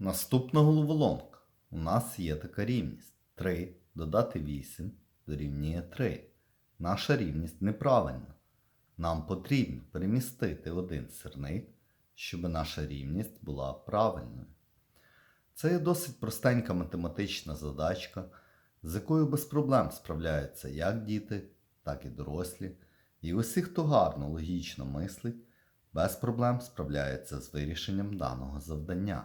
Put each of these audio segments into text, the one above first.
Наступна головоломка. У нас є така рівність. 3 додати 8 дорівнює 3. Наша рівність неправильна. Нам потрібно перемістити один сирник, щоб наша рівність була правильною. Це є досить простенька математична задачка, з якою без проблем справляються як діти, так і дорослі. І усі, хто гарно логічно мислить, без проблем справляється з вирішенням даного завдання.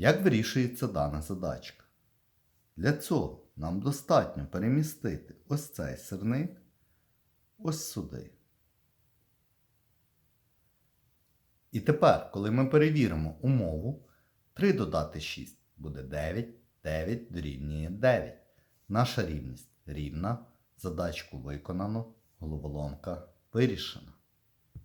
Як вирішується дана задачка? Для цього нам достатньо перемістити ось цей сирник ось сюди. І тепер, коли ми перевіримо умову, 3 додати 6 буде 9, 9 дорівнює 9. Наша рівність рівна, задачку виконано, головоломка вирішена.